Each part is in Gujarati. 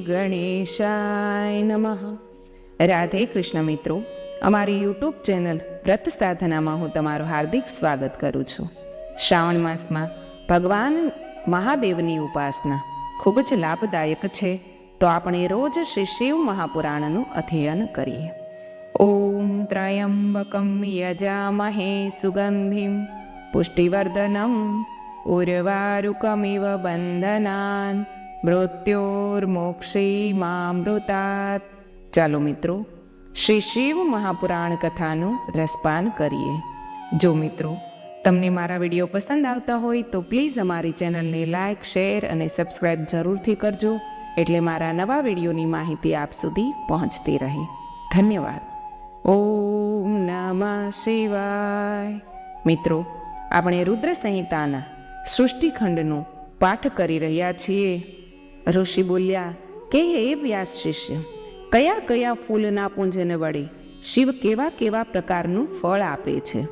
ગણેશાય નમઃ. રાધે કૃષ્ણ મિત્રો, અમારી યુટ્યુબ ચેનલ વ્રત સાધનામાં હું તમારું હાર્દિક સ્વાગત કરું છું. શ્રાવણ માસમાં ભગવાન મહાદેવની ઉપાસના ખૂબ જ લાભદાયક છે, તો આપણે રોજ શ્રી શિવ મહાપુરાણનું અધ્યયન કરીએ. ઓમ ત્રયંબકમ યજામહે સુગંધિમ પુષ્ટિવર્ધનમ ઉર્વારુકમિવ બંધનાન મૃત્યોર્મોક્ષીમામૃતાત ચાલો મિત્રો, શ્રી શિવ મહાપુરાણ કથાનું રસપાન કરીએ. જો મિત્રો, તમને મારા વીડિયો પસંદ આવતા હોય તો પ્લીઝ અમારી ચેનલને લાઇક શેર અને સબસ્ક્રાઈબ જરૂરથી કરજો, એટલે મારા નવા વિડીયોની માહિતી આપ સુધી પહોંચતી રહે. ધન્યવાદ. ઓમ નમઃ શિવાય. મિત્રો, આપણે રુદ્ર સંહિતાના સૃષ્ટિખંડનું પાઠ કરી રહ્યા છીએ. ઋષિ બોલ્યા, કે હે વ્યાસ શિષ્ય, કયા કયા ફૂલના પૂંજન વડે શિવ કેવા કેવા પ્રકારનું ફળ આપે છે?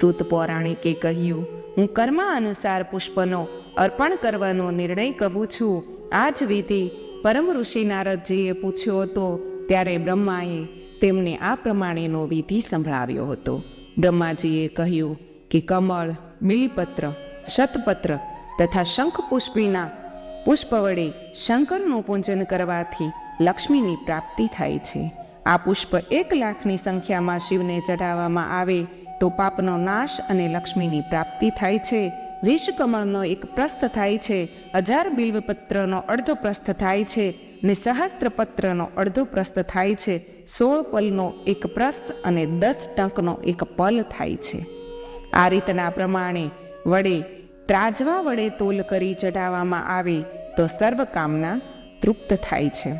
સૂત પૌરાણિકે કહ્યું, હું કર્મ અનુસાર પુષ્પનો અર્પણ કરવાનો નિર્ણય કરું છું. આ જ વિધિ પરમ ઋષિ નારદજીએ પૂછ્યો હતો, ત્યારે બ્રહ્માએ તેમને આ પ્રમાણેનો વિધિ સંભળાવ્યો હતો. બ્રહ્માજીએ કહ્યું કે કમળ, મિલીપત્ર, શતપત્ર તથા શંખ પુષ્પીના પુષ્પ વડે શંકરનું પૂજન કરવાથી લક્ષ્મીની પ્રાપ્તિ થાય છે. આ પુષ્પ એક લાખની સંખ્યામાં શિવને ચઢાવવામાં આવે તો પાપનો નાશ અને લક્ષ્મીની પ્રાપ્તિ થાય છે. વિષકમળનો એક પ્રસ્થ થાય છે, હજાર બિલ્વપત્રનો અડધો પ્રસ્થ થાય છે ને સહસ્ત્રપત્રનો અડધો પ્રસ્થ થાય છે. સોળ પલનો એક પ્રસ્થ અને દસ ટંકનો એક પલ થાય છે. આ રીતના પ્રમાણે વડે ત્રાજવા વડે તોલ કરી ચઢાવવામાં આવે તો સર્વ કામના તૃપ્ત થાય છે.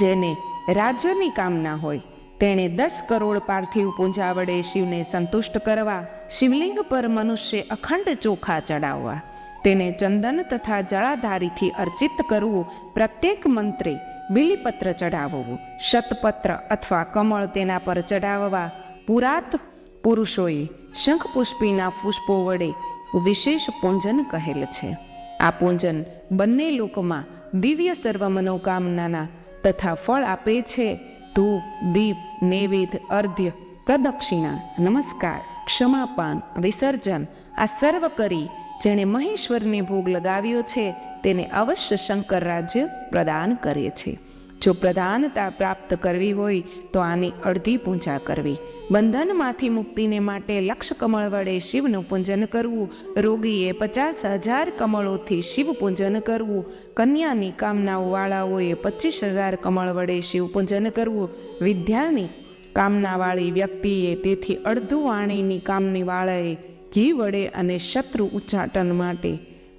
જેને રાજ્યની કામના હોય, તેણે દસ કરોડ પાર્થિવ પૂજા વડે શિવને સંતુષ્ટ કરવા, શિવલિંગ પર મનુષ્ય અખંડ ચોખા ચડાવવા, તેને ચંદન તથા જળાધારીથી અર્ચિત કરવું, પ્રત્યેક મંત્રે બિલીપત્ર ચડાવવું શતપત્ર અથવા કમળ તેના પર ચડાવવા પુરાત પુરુષોએ શંખ પુષ્પીના પુષ્પો વડે વિશેષ પૂંજન કહેલ છે. આ પૂંજન બંને લોકમાં દિવ્ય સર્વ મનોકામનાના તથા ફળ આપે છે. ધૂપ, દીપ, નૈવેદ્ય, અર્ધ્ય, પ્રદક્ષિણા, નમસ્કાર, ક્ષમાપાન, વિસર્જન, આ સર્વ કરી જેણે મહેશ્વરને ભોગ લગાવ્યો છે તેને અવશ્ય શંકર રાજ્ય પ્રદાન કરે છે. જો પ્રધાનતા પ્રાપ્ત કરવી હોય તો આની અડધી પૂજા કરવી. બંધનમાંથી મુક્તિને માટે લક્ષ કમળ વડે શિવનું પૂજન કરવું. રોગીએ પચાસ હજાર કમળોથી શિવ પૂજન કરવું. કન્યાની કામનાઓ વાળાઓએ પચીસ હજાર કમળ વડે શિવ પૂજન કરવું. વિદ્યાની કામનાવાળી વ્યક્તિએ તેથી અડધું વાણીની કામની વાળાએ ઘી વડે અને શત્રુ ઉચ્ચાટન માટે.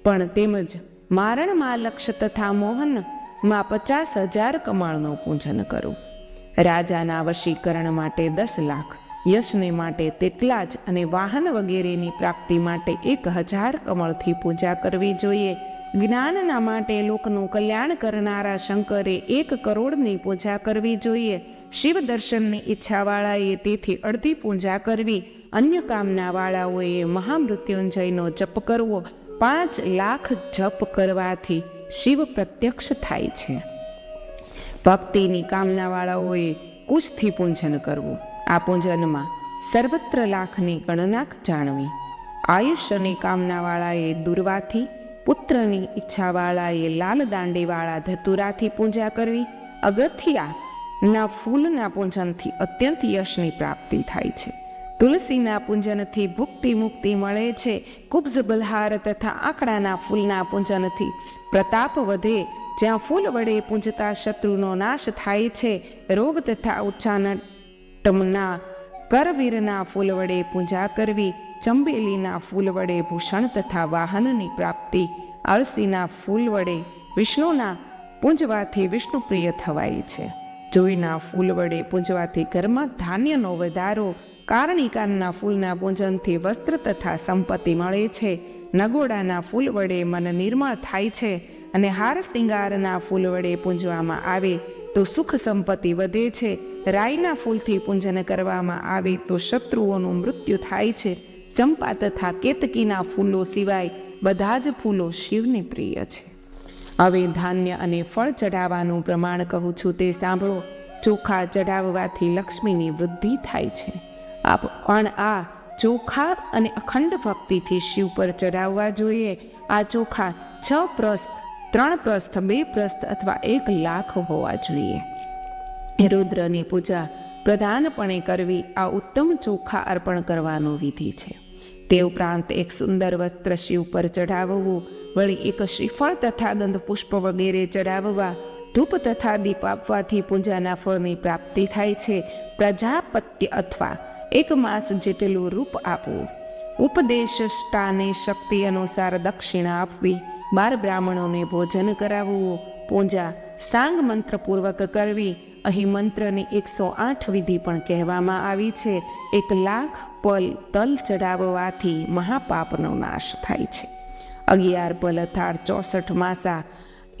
પણ તેમજ મારણમાં લક્ષ તથા મોહનમાં પચાસ હજાર કમળનું પૂજન કરવું રાજાના વશીકરણ માટે દસ લાખ, યશને માટે તેટલા જ અને વાહન વગેરેની પ્રાપ્તિ માટે એક હજાર કમળથી પૂજા કરવી જોઈએ. જ્ઞાનના માટે લોકનું કલ્યાણ કરનારા શંકરે એક કરોડની પૂજા કરવી જોઈએ. શિવ દર્શનની ઈચ્છાવાળાએ તેથી અડધી પૂજા કરવી. અન્ય કામનાવાળાઓએ મહામૃત્યુંજયનો જપ કરવો. પાંચ લાખ જપ કરવાથી શિવ પ્રત્યક્ષ થાય છે. ભક્તિની કામનાવાળાઓએ કુશથી પૂંજન કરવું. આ પૂજનમાં સર્વત્ર લાખની ગણનાક જાણવી. આયુષ્યની કામનાવાળાએ દુર્વાથી, પુત્રની ઈચ્છાવાળાએ લાલ દાંડીવાળા ધતુરાથી પૂજા કરવી. અગથિયાના ફૂલના પૂજનથી અત્યંત યશની પ્રાપ્તિ થાય છે. તુલસીના પૂજનથી ભુક્તિ મુક્તિ મળે છે. કુબ્ઝ બલહાર તથા આંકડાના ફૂલના પૂજનથી પ્રતાપ વધે. જ્યાં ફૂલ વડે પૂજતા શત્રુનો નાશ થાય છે, રોગ તથા ઉચ્ચાનટમના કરવીરના ફૂલ વડે પૂજા કરવી, ચંબેલીના ફૂલ વડે ભૂષણ તથા વાહનની પ્રાપ્તિ, અળસીના ફૂલ વડે વિષ્ણુના પૂંજવાથી વિષ્ણુપ્રિય થવાય છે. જોઈના ફૂલ વડે પૂંજવાથી ઘરમાં ધાન્યનો વધારો, કારણિકારના ફૂલના પૂજનથી વસ્ત્ર તથા સંપત્તિ મળે છે. નગોડાના ફૂલ વડે મન નિર્મળ થાય છે. અને હાર શિંગારના ફૂલ વડે પૂંજવામાં આવે, તો સુખ સંપત્તિ વધે છે. રાઈના ફૂલથી પૂજન કરવામાં આવે, તો શત્રુઓનું મૃત્યુ થાય છે. ચંપા તથા કેતકીના ફૂલો સિવાય બધા જ ફૂલો શિવને પ્રિય છે. હવે ધાન્ય અને ફળ ચઢાવવાનું પ્રમાણ કહું છું તે સાંભળો. ચોખા ચઢાવવાથી લક્ષ્મીની વૃદ્ધિ થાય છે. આપ પણ આ ચોખા અને અખંડ ભક્તિથી શિવ પર ચઢાવવા જોઈએ. આ ચોખા છ પ્રસ્થ ત્રણ પ્રસ્થ, બે પ્રસ્થ અથવા એક લાખ હોવા જોઈએ. રુદ્રની પૂજા પ્રધાનપણે કરવી આ ઉત્તમ ચોખા અર્પણ કરવાનો વિધિ છે. તે ઉપરાંત એક સુંદર વસ્ત્ર શિવ પર ચઢાવવું, વળી એક શ્રીફળ તથા ગંધ પુષ્પ વગેરે ચઢાવવા, ધૂપ તથા દીપ આપવાથી પૂજાના ફળની પ્રાપ્તિ થાય છે પ્રજાપત્ય અથવા એક માસ જેટલું રૂપ આપવું. ઉપદેશ સ્ટાને શક્તિ અનુસાર દક્ષિણા આપવી બાર બ્રાહ્મણોને ભોજન કરાવવું. પૂજા સાંગ મંત્રપૂર્વક કરવી. અહીં મંત્રની એકસો આઠ વિધિ પણ કહેવામાં આવી છે. એક લાખ પલ તલ ચડાવવાથી મહાપાપનો નાશ થાય છે. અગિયાર પલ અર્થાત ચોસઠ માસા.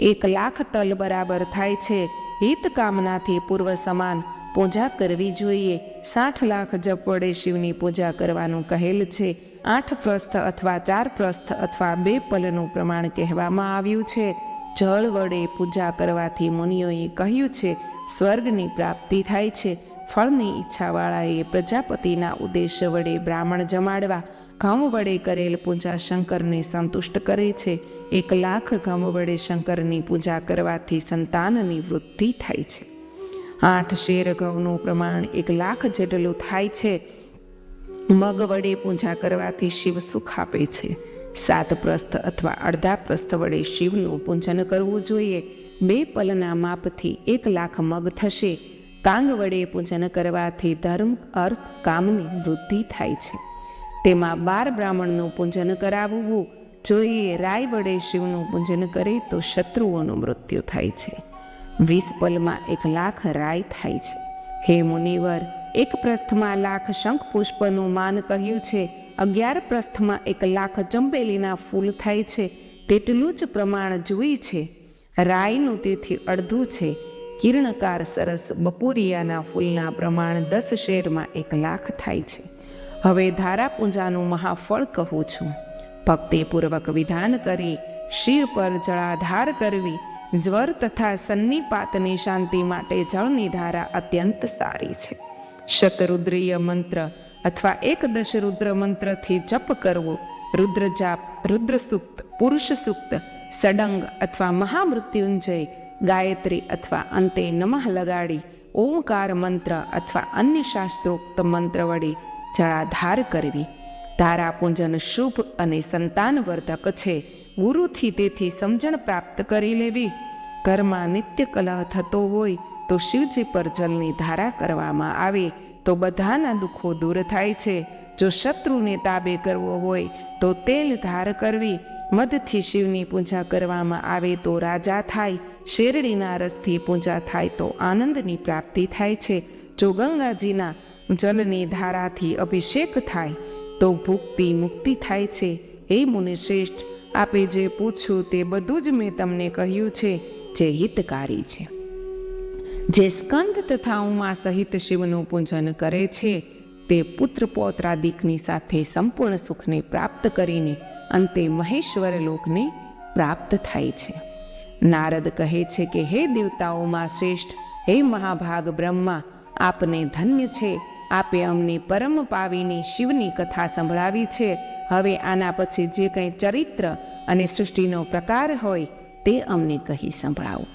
એક લાખ તલ બરાબર થાય છે. હિત કામનાથી પૂર્વ સમાન પૂજા કરવી જોઈએ. સાઠ લાખ જપ વડે શિવની પૂજા કરવાનું કહેલ છે. આઠ પ્રસ્થ અથવા ચાર પ્રસ્થ અથવા બે પલનું પ્રમાણ કહેવામાં આવ્યું છે. જળ વડે પૂજા કરવાથી મુનિઓએ કહ્યું છે, સ્વર્ગની પ્રાપ્તિ થાય છે. ફળની ઈચ્છાવાળાએ પ્રજાપતિના ઉદ્દેશ વડે બ્રાહ્મણ જમાડવા, ઘઉં વડે કરેલ પૂજા શંકરને સંતુષ્ટ કરે છે. એક લાખ ઘઉં વડે શંકરની પૂજા કરવાથી સંતાનની વૃદ્ધિ થાય છે. આઠ શેર ઘઉંનું પ્રમાણ એક લાખ જેટલું થાય છે. મગ વડે પૂજા કરવાથી શિવ સુખ આપે છે. સાત પ્રસ્થ અથવા અડધા પ્રસ્થ વડે શિવનું પૂજન કરવું જોઈએ. બે પલના માપથી એક લાખ મગ થશે. કાંગ વડે પૂજન કરવાથી ધર્મ, અર્થ, કામની વૃદ્ધિ થાય છે. તેમાં બાર બ્રાહ્મણનું પૂજન કરાવવું. જોઈએ રાય વડે શિવનું પૂજન કરે તો શત્રુઓનું મૃત્યુ થાય છે. વીસ પલમાં એક લાખ રાય થાય છે. હે મુનિવર, એક પ્રસ્થમાં લાખ શંખ પુષ્પનું માન કહ્યું છે. અગિયાર પ્રસ્થમાં એક લાખ ચંબેલીના ફૂલ થાય છે. તેટલું જ પ્રમાણ જોઈ છે. રાયનું તેથી અડધું છે. કિરણકાર સરસ બપોરિયાના ફૂલના પ્રમાણ દસ શેરમાં એક લાખ થાય છે. હવે ધારાપૂંજાનું મહાફળ કહું છું. ભક્તિપૂર્વક વિધાન કરી શિર પર જળાધાર કરવી. જ્વર તથા સન્નિપાતની શાંતિ માટે જળની ધારા અત્યંત સારી છે. શતરુદ્રીય મંત્ર અથવા એકદશ રુદ્ર મંત્રથી જપ કરવો, રુદ્રજાપ રુદ્રસુક્ત રુદ્ર પુરુષ સુક્ત સડંગ અથવા મહામૃત્યુંજય, ગાયત્રી અથવા અંતે નમઃ લગાડી, ઓમકાર મંત્ર અથવા અન્ય શાસ્ત્રોક્ત મંત્ર વડે જળાધાર કરવી. ધારાપૂંજન શુભ અને સંતાનવર્ધક છે. ગુરુથી તેથી સમજણ પ્રાપ્ત કરી લેવી. ઘરમાં નિત્ય કલહ થતો હોય તો શિવજી પર જલની ધારા કરવામાં આવે તો બધાના દુઃખો દૂર થાય છે. જો શત્રુને તાબે કરવો હોય તો તેલ ધાર કરવી. મધથી શિવની પૂજા કરવામાં આવે તો રાજા થાય. શેરડીના રસથી પૂજા થાય તો આનંદની પ્રાપ્તિ થાય છે. જો ગંગાજીના જલની ધારાથી અભિષેક થાય તો ભુક્તિ મુક્તિ થાય છે. હે મુનિશ્રેષ્ઠ, આપે જે પૂછ્યું તે બધું જ મેં તમને કહ્યું છે. જે હિતકારી છે. જે સ્કંદ તથા ઉમા સહિત શિવનું પૂજન કરે છે, તે પુત્ર પૌત્રાદિકની સાથે સંપૂર્ણ સુખને પ્રાપ્ત કરીને અંતે મહેશ્વર લોકને પ્રાપ્ત થાય છે. નારદ કહે છે કે, હે દેવતાઓમાં શ્રેષ્ઠ, હે મહાભાગ બ્રહ્મા, આપને ધન્ય છે. આપે અમને પરમ પાવીની શિવની કથા સંભળાવી છે. હવે આના પછી જે કંઈ ચરિત્ર અને સૃષ્ટિનો પ્રકાર હોય તે અમને કહી સંભળાવો.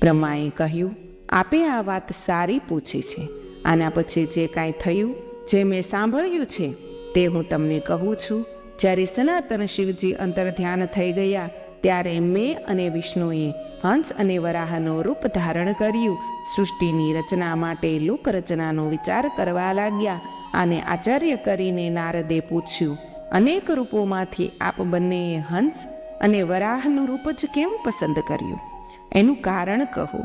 બ્રહ્માએ કહ્યું, આપે આ વાત સારી પૂછી છે. આના પછી જે કાંઈ થયું, જે મેં સાંભળ્યું છે, તે હું તમને કહું છું. જ્યારે સનાતન શિવજી અંતર ધ્યાન થઈ ગયા, ત્યારે મેં અને વિષ્ણુએ હંસ અને વરાહનો રૂપ ધારણ કર્યું. સૃષ્ટિની રચના માટે લોકરચનાનો વિચાર કરવા લાગ્યા આને આચાર્ય કરીને નારદે પૂછ્યું, અનેક રૂપોમાંથી આપ બંનેએ હંસ અને વરાહનું રૂપ જ કેમ પસંદ કર્યું? એનું કારણ કહો.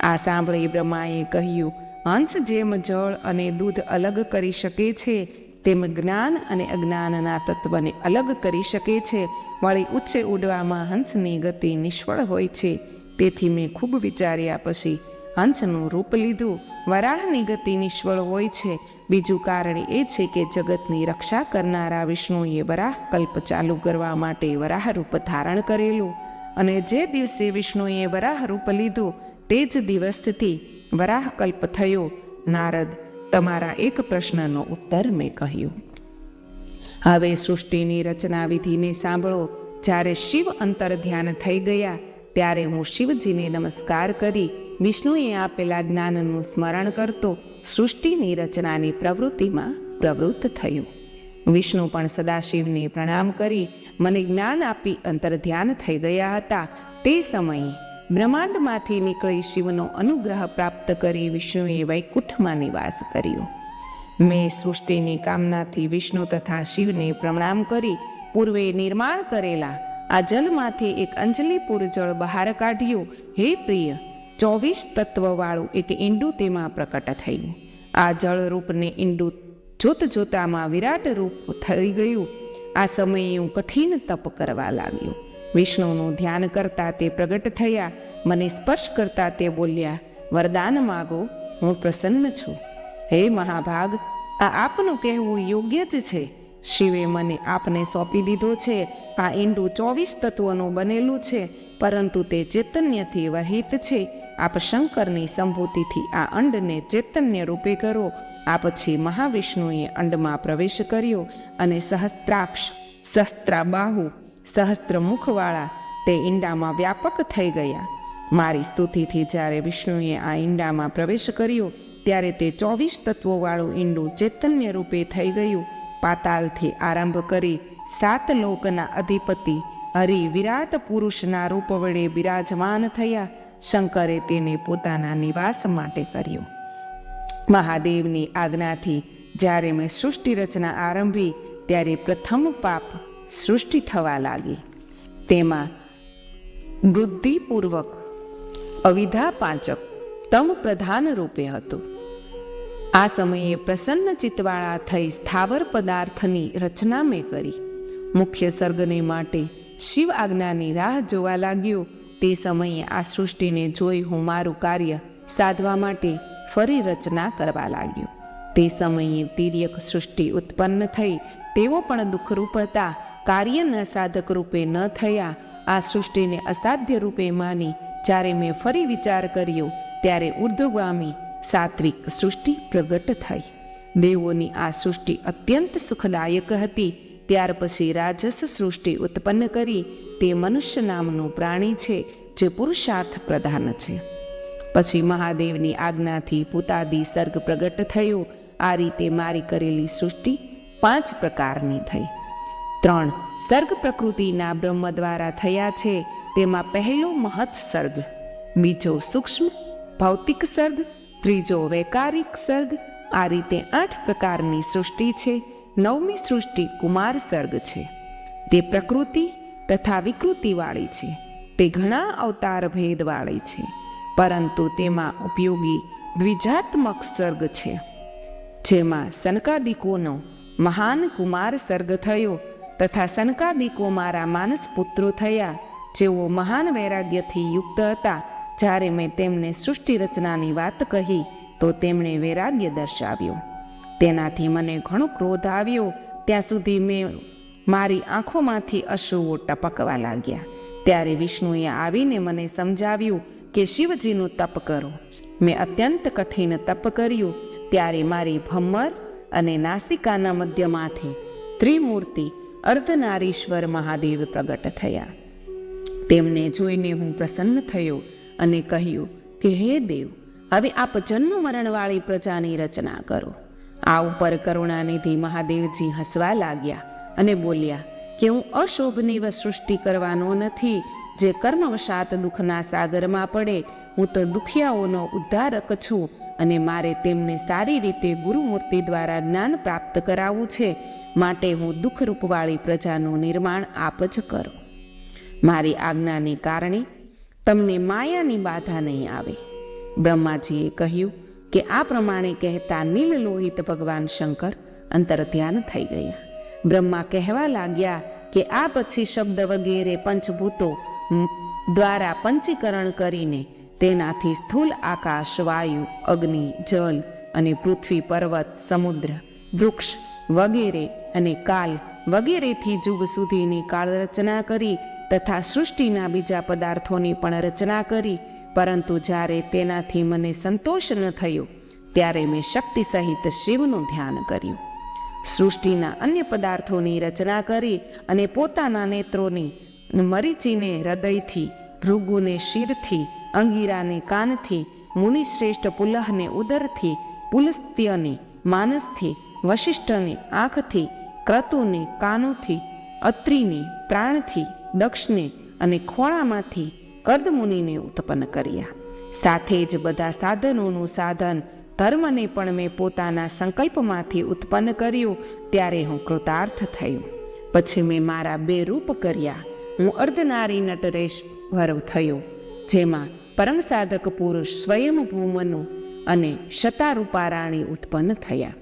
આ સાંભળી બ્રહ્માએ કહ્યું, હંસ જેમ જળ અને દૂધ અલગ કરી શકે છે, તેમ જ્ઞાન અને અજ્ઞાનના તત્વને અલગ કરી શકે છે. વળી ઉચ્ચે ઉડવામાં હંસની ગતિ નિષ્ફળ હોય છે. તેથી મેં ખૂબ વિચાર્યા પછી હંસનું રૂપ લીધું. વરાહની ગતિ નિષ્ફળ હોય છે. બીજું કારણ એ છે કે જગતની રક્ષા કરનારા વિષ્ણુએ વરાહ કલ્પ ચાલુ કરવા માટે વરાહ રૂપ ધારણ કરેલું અને જે દિવસે વિષ્ણુએ વરાહ રૂપ લીધું, તે જ દિવસથી વરાહકલ્પ થયો. નારદ, તમારા એક પ્રશ્નનો ઉત્તર મેં કહ્યું. હવે સૃષ્ટિની રચના વિધિને સાંભળો. જ્યારે શિવ અંતર ધ્યાન થઈ ગયા, ત્યારે હું શિવજીને નમસ્કાર કરી વિષ્ણુએ આપેલા જ્ઞાનનું સ્મરણ કરતો સૃષ્ટિની રચનાની પ્રવૃત્તિમાં પ્રવૃત્ત થયું. વિષ્ણુ પણ સદાશિવને પ્રણામ કરી મને જ્ઞાન આપી અંતર ધ્યાન થઈ ગયા હતા. તે સમયે બ્રહ્માંડમાંથી નીકળી શિવનો અનુગ્રહ પ્રાપ્ત કરી વિષ્ણુએ વૈકુંઠમાં નિવાસ કર્યો. મેં સૃષ્ટિની કામનાથી વિષ્ણુ તથા શિવને પ્રણામ કરી પૂર્વે નિર્માણ કરેલા આ જલમાંથી એક અંજલિપુર જળ બહાર કાઢ્યું. હે પ્રિય ચોવીસ તત્વવાળું એક ઈંડું તેમાં પ્રકટ થયું. આ જળરૂપને ઈંડું જોત જોતામાં વિરાટ રૂપ થઈ ગયું. આ સમયે હું કઠિન તપ કરવા લાગ્યો. વિષ્ણુનું ધ્યાન કરતા તે પ્રગટ થયા. મને સ્પર્શ કરતા તે બોલ્યા, વરદાન માગો, હું પ્રસન્ન છું. હે મહાભાગ, આ આપનું કહેવું યોગ્ય જ છે. શિવે મને આપને સોંપી દીધો છે. આ ઈંડું ચોવીસ તત્વોનું બનેલું છે, પરંતુ તે ચૈતન્યથી વહિત છે. આપ શંકરની સંભૂતિથી આ અંડને ચૈતન્ય રૂપે કરો. આ પછી મહાવિષ્ણુએ અંડમાં પ્રવેશ કર્યો અને સહસ્ત્રાક્ષ, સહસ્ત્રાબાહુ, સહસ્ત્રમુખવાળા તે ઈંડામાં વ્યાપક થઈ ગયા. મારી સ્તુતિથી જ્યારે વિષ્ણુએ આ ઈંડામાં પ્રવેશ કર્યો, ત્યારે તે ચોવીસ તત્વોવાળું ઈંડું ચૈતન્ય રૂપે થઈ ગયું. પાતાલથી આરંભ કરી સાત લોકના અધિપતિ, હરિ વિરાટ પુરુષના રૂપ વડે બિરાજમાન થયા. શંકરે તેને પોતાના નિવાસ માટે કર્યો. મહાદેવની આજ્ઞાથી જ્યારે મેં સૃષ્ટિ રચના આરંભી, ત્યારે પ્રથમ પાપ સૃષ્ટિ થવા લાગી. તેમાં વૃદ્ધિપૂર્વક અવિધા પાંચક તમ પ્રધાન રૂપે હતું. આ સમયે પ્રસન્ન ચિત્તવાળા થઈ સ્થાવર પદાર્થની રચના મેં કરી. મુખ્ય સર્ગને માટે શિવ આજ્ઞાની રાહ જોવા લાગ્યો. તે સમયે આ સૃષ્ટિને જોઈ હું મારું કાર્ય સાધવા માટે ફરી રચના કરવા લાગ્યો. તે સમયે તિર્યક સૃષ્ટિ ઉત્પન્ન થઈ, તેઓ પણ દુઃખરૂપ હતા કાર્યના સાધક રૂપે ન થયા, આ સૃષ્ટિને અસાધ્ય રૂપે માની, જ્યારે મેં ફરી વિચાર કર્યો, ત્યારે ઉર્ધ્વગામી સાત્વિક સૃષ્ટિ પ્રગટ થઈ. દેવોની આ સૃષ્ટિ અત્યંત સુખદાયક હતી. ત્યાર પછી રાજસ સૃષ્ટિ ઉત્પન્ન કરી તે મનુષ્ય નામનું પ્રાણી છે, જે પુરુષાર્થ પ્રધાન છે. પછી મહાદેવની આજ્ઞાથી પુતાદી સર્ગ પ્રગટ થયો. આ રીતે મારી કરેલી સૃષ્ટિ પાંચ પ્રકારની થઈ. ત્રણ સર્ગ પ્રકૃતિના બ્રહ્મ દ્વારા થયા છે, તેમાં પહેલો મહત સર્ગ બીજો સૂક્ષ્મ ભૌતિક સર્ગ ત્રીજો વૈકારિક સર્ગ આ રીતે આઠ પ્રકારની સૃષ્ટિ છે. નવમી સૃષ્ટિ કુમાર સર્ગ છે. તે પ્રકૃતિ તથા વિકૃતિવાળી છે. તે ઘણા અવતાર ભેદવાળી છે, પરંતુ તેમાં ઉપયોગી દ્વિજાત્મક સર્ગ છે. જેમાં સનકાદિકોનો મહાન કુમાર સર્ગ થયો તથા સનકાદિકો મારા માનસ પુત્રો થયા, જેઓ મહાન વૈરાગ્યથી યુક્ત હતા. જ્યારે મેં તેમને સૃષ્ટિ રચનાની વાત કહી, તો તેમણે વૈરાગ્ય દર્શાવ્યો. તેનાથી મને ઘણો ક્રોધ આવ્યો. ત્યાં સુધી મેં મારી આંખોમાંથી અશ્રુઓ ટપકવા લાગ્યા. ત્યારે વિષ્ણુએ આવીને મને સમજાવ્યું કે શિવજીનું તપ કરો. મેં અત્યંત કઠિન તપ કર્યું. ત્યારે મારી ભમ્મર અને નાસિકાના મધ્યમાંથી ત્રિમૂર્તિ અર્ધનારીશ્વર મહાદેવ પ્રગટ થયા. તેમને જોઈને હું પ્રસન્ન થયો અને કહ્યું કે, હે દેવ, હવે આપ જન્મ મરણવાળી પ્રજાની રચના કરો. આ ઉપર કરુણાનિધિ મહાદેવજી હસવા લાગ્યા અને બોલ્યા, કે હું અશોભનીય સૃષ્ટિ કરવાનો નથી, જે કર્મવશાત દુઃખના સાગરમાં પડે, હું તો દુખિયાઓનો ઉદ્ધારક છું અને મારે તેમને સારી રીતે ગુરુમૂર્તિ દ્વારા જ્ઞાન પ્રાપ્ત કરાવવું છે, માટે હું દુઃખરૂપવાળી પ્રજાનું નિર્માણ આપ જ કરો. મારી આજ્ઞાને કારણે તમને માયાની બાધા નહીં આવે. બ્રહ્માજીએ કહ્યું કે આ પ્રમાણે કહેતા નીલ લોહિત ભગવાન શંકર અંતર ધ્યાન થઈ ગયા. બ્રહ્મા કહેવા લાગ્યા કે આ પછી શબ્દ વગેરે પંચભૂતો દ્વારા પંચીકરણ કરીને તેનાથી સ્થૂલ આકાશ, વાયુ, અગ્નિ, જલ અને પૃથ્વી, પર્વત, સમુદ્ર, વૃક્ષ વગેરે અને કાલ વગેરેથી જુગ સુધીની કાળ રચના કરી તથા સૃષ્ટિના બીજા પદાર્થોની પણ રચના કરી પરંતુ જ્યારે તેનાથી મને સંતોષ ન થયો, ત્યારે મેં શક્તિ સહિત શિવનું ધ્યાન કર્યું. સૃષ્ટિના અન્ય પદાર્થોની રચના કરી અને પોતાના નેત્રોની મરીચીને હૃદયથી, ભૃગુને શિરથી, અંગીરાને કાનથી, મુનિશ્રેષ્ઠ પુલહને ઉદરથી, પુલસ્ત્યને માનસથી, વશિષ્ઠને આંખથી, ક્રતુને કાનોથી, અત્રિને પ્રાણથી, દક્ષને અને ખોળામાંથી કર્દમુનિને ઉત્પન્ન કર્યા. સાથે જ બધા સાધનોનું સાધન ધર્મને પણ મેં પોતાના સંકલ્પમાંથી ઉત્પન્ન કર્યું, ત્યારે હું કૃતાર્થ થયો. પછી મેં મારા બે રૂપ કર્યા. હું અર્ધનારી નટરેશ વરવ થયો, જેમાં પરમ સાધક પુરુષ સ્વયંભૂ મનુ અને શતારૂપારાણી ઉત્પન્ન થયા.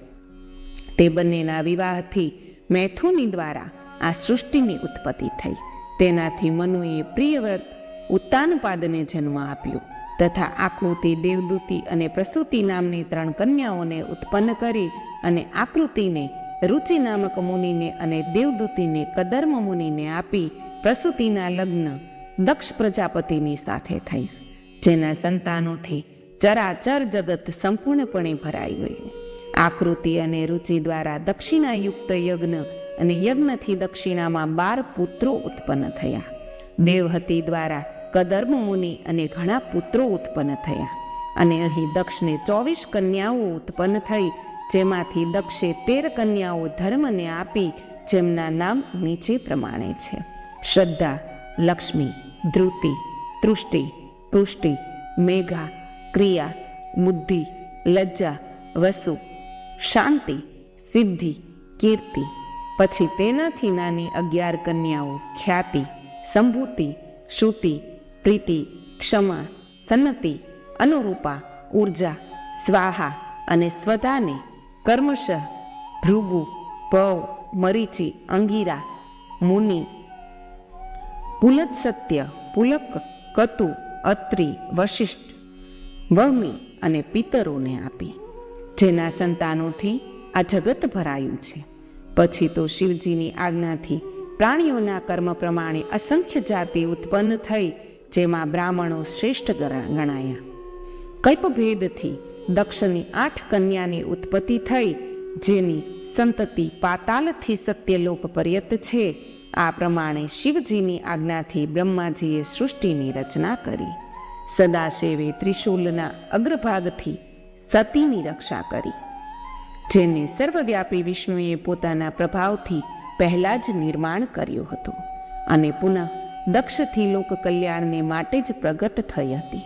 તે બંનેના વિવાહથી મૈથુની દ્વારા આ સૃષ્ટિની ઉત્પત્તિ થઈ. તેનાથી મનુએ પ્રિયવ્રત ઉત્તાનપાદને જન્મ આપ્યો તથા આકૃતિ દેવદૂતિ અને પ્રસૂતિ નામની ત્રણ કન્યાઓને ઉત્પન્ન કરી અને આકૃતિને રુચિ નામક મુનિને અને દેવદૂતિને કદર્મ મુનિને આપી પ્રસૂતિના લગ્ન દક્ષ પ્રજાપતિની સાથે થયા. જેના સંતાનોથી ચરાચર જગત સંપૂર્ણપણે ભરાઈ ગયું. આકૃતિ અને રુચિ દ્વારા દક્ષિણાયુક્ત યજ્ઞ અને યજ્ઞથી દક્ષિણામાં બાર પુત્રો ઉત્પન્ન થયા. દેવહતી દ્વારા કદર્મ મુનિ અને ઘણા પુત્રો ઉત્પન્ન થયા. અને અહીં દક્ષને ચોવીસ કન્યાઓ ઉત્પન્ન થઈ, જેમાંથી દક્ષે તેર કન્યાઓ ધર્મને આપી, જેમના નામ નીચે પ્રમાણે છે. શ્રદ્ધા, લક્ષ્મી, ધ્રુતિ, તૃષ્ટિ, પુષ્ટિ, મેઘા, ક્રિયા, બુદ્ધિ, લજ્જા, વસુ, શાંતિ, સિદ્ધિ, કીર્તિ. પછી તેનાથી નાની અગિયાર કન્યાઓ ખ્યાતિ, સંભૂતિ, શ્રુતિ પ્રીતિ, ક્ષમા, સન્નતિ, અનુરૂપા, ઊર્જા, સ્વાહા અને સ્વધાને કર્મશઃ, ભૃગુ, ભવ, મરીચી, અંગીરા, મુનિ પુલત સત્ય, પુલક, કતુ, અત્રિ, વશિષ્ઠ, વહમી અને પિતરોને આપી. જેના સંતાનોથી આ જગત ભરાયું છે. પછી તો શિવજીની આજ્ઞાથી પ્રાણીઓના કર્મ પ્રમાણે અસંખ્ય જાતિ ઉત્પન્ન થઈ જેમાં બ્રાહ્મણો શ્રેષ્ઠ ગણા- ગણાયા. કલ્પભેદથી દક્ષની આઠ કન્યાની ઉત્પત્તિ થઈ, જેની સંતતિ પાતાલથી સત્યલોક પર્યત છે. આ પ્રમાણે શિવજીની આજ્ઞાથી બ્રહ્માજીએ સૃષ્ટિની રચના કરી. સદાશિવે ત્રિશૂલના અગ્રભાગથી સતીની રક્ષા કરી, જેને સર્વવ્યાપી વિષ્ણુએ પોતાના પ્રભાવથી પહેલા જ નિર્માણ કર્યું હતું અને પુનઃ દક્ષથી લોક કલ્યાણને માટે જ પ્રગટ થઈ હતી.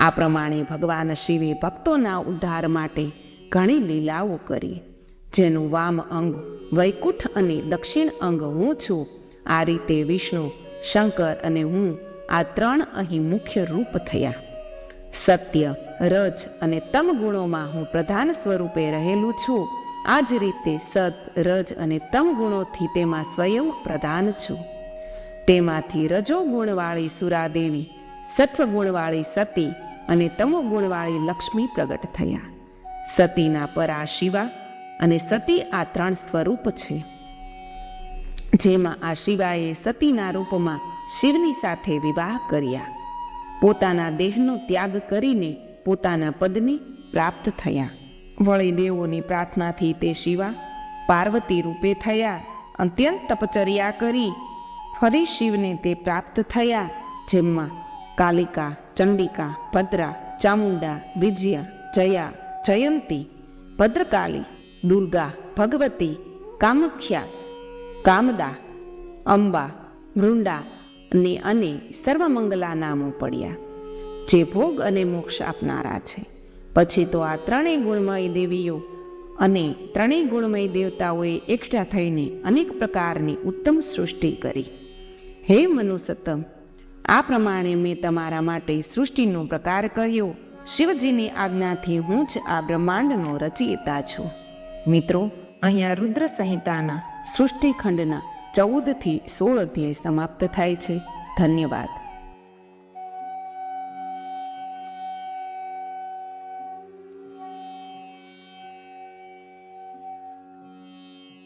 આ પ્રમાણે ભગવાન શિવે ભક્તોના ઉદ્ધાર માટે ઘણી લીલાઓ કરી. જેનું વામ અંગ વૈકુંઠ અને દક્ષિણ અંગ હું છું. આ રીતે વિષ્ણુ, શંકર અને હું આ ત્રણ અહીં મુખ્ય રૂપ થયા. સત્ય, રજ અને તમ ગુણોમાં હું પ્રધાન સ્વરૂપે રહેલું છું. આ જ રીતે સત, રજ અને તમ ગુણોથી તેમાં સ્વયં પ્રધાન છું. તેમાંથી રજો ગુણવાળી સુરાદેવી સત્વ ગુણવાળી સતી અને તમો ગુણવાળી લક્ષ્મી પ્રગટ થયા. સતીના પરા શિવા અને સતી આ ત્રણ સ્વરૂપ છે. જેમાં આ શિવાએ સતીના રૂપમાં શિવની સાથે વિવાહ કર્યા. પોતાના દેહનો ત્યાગ કરીને પોતાના પદને પ્રાપ્ત થયા. વળી દેવોની પ્રાર્થનાથી તે શિવા પાર્વતી રૂપે થયા, અત્યંત તપચર્યા કરી ફરી શિવને તે પ્રાપ્ત થયા. જેમાં કાલિકા, ચંડિકા, ભદ્રા, ચામુંડા, વિજયા, જયા, જયંતી, ભદ્રકાલી, દુર્ગા, ભગવતી, કામખ્યા, કામદા, અંબા વૃંડા ને અને સર્વમંગલા નામો પડ્યા. જે ભોગ અને મોક્ષ આપનારા છે. પછી તો આ ત્રણેય ગુણમય દેવીઓ અને ત્રણેય ગુણમય દેવતાઓએ એકઠા થઈને અનેક પ્રકારની ઉત્તમ સૃષ્ટિ કરી. હે મનુસત્તમ, આ પ્રમાણે મેં તમારા માટે સૃષ્ટિનો પ્રકાર કર્યો. શિવજીની આજ્ઞાથી હું જ આ બ્રહ્માંડનો રચયિતા છું. મિત્રો, અહીંયા રુદ્ર સંહિતાના સૃષ્ટિખંડના ચૌદથી સોળ અધ્યાય સમાપ્ત થાય છે. ધન્યવાદ.